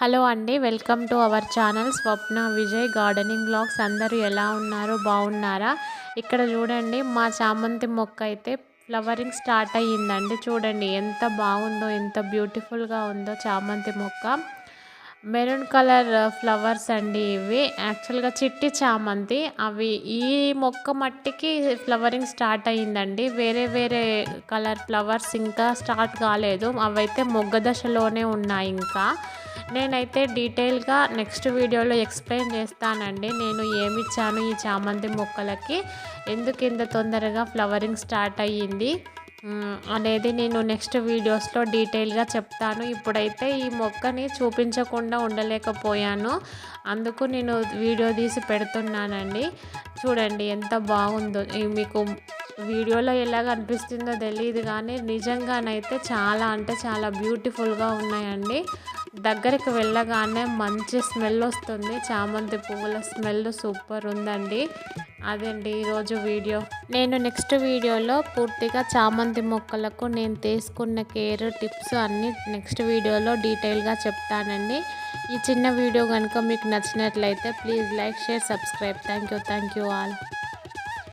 Hello అండి welcome to our channel Swapna Vijay gardening vlogs. అందరూ ఎలా ఉన్నారు? బాగున్నారా? ఇక్కడ చూడండి మా చామంతి మొక్క అయితే ఫ్లవరింగ్ స్టార్ట్ అయ్యిందండి. చూడండి ఎంత బాగుందో ఎంత బ్యూటిఫుల్గా ఉందో చామంతి మొక్క. మెరూన్ కలర్ ఫ్లవర్స్ అండి ఇవి. యాక్చువల్గా చిట్టి చామంతి. అవి ఈ మొక్క మట్టికి ఫ్లవరింగ్ స్టార్ట్ అయ్యిందండి. వేరే వేరే కలర్ ఫ్లవర్స్ ఇంకా స్టార్ట్ కాలేదు. అవైతే మొగ్గ దశలోనే ఉన్నాయి ఇంకా. నేనైతే డీటెయిల్గా నెక్స్ట్ వీడియోలో ఎక్స్ప్లెయిన్ చేస్తానండి. నేను ఏమి ఇచ్చాను ఈ చామంతి మొక్కలకి? ఎందుకు ఇంత తొందరగా ఫ్లవరింగ్ స్టార్ట్ అయ్యింది? అనేది నేను నెక్స్ట్ వీడియోస్లో డీటెయిల్గా చెప్తాను. ఇప్పుడైతే ఈ మొక్కని చూపించకుండా ఉండలేకపోయాను. అందుకు నేను వీడియో తీసి పెడుతున్నానండి. చూడండి ఎంత బాగుందో. మీకు వీడియోలో ఎలాగ అనిపిస్తుందో తెలియదు కానీ నిజంగానైతే చాలా అంటే చాలా బ్యూటిఫుల్గా ఉన్నాయండి. దగ్గరికి వెళ్ళగానే మంచి స్మెల్ వస్తుంది. చామంతి పువ్వుల స్మెల్ సూపర్ ఉందండి. అదండి ఈరోజు వీడియో? నేను నెక్స్ట్ వీడియోలో పూర్తిగా చామంతి మొక్కలకు నేను తీసుకున్న కేర్ టిప్స్ అన్నీ నెక్స్ట్ వీడియోలో డీటెయిల్గా చెప్తానండి. ఈ చిన్న వీడియో కనుక మీకు నచ్చినట్లయితే please like share subscribe. Thank you thank you all.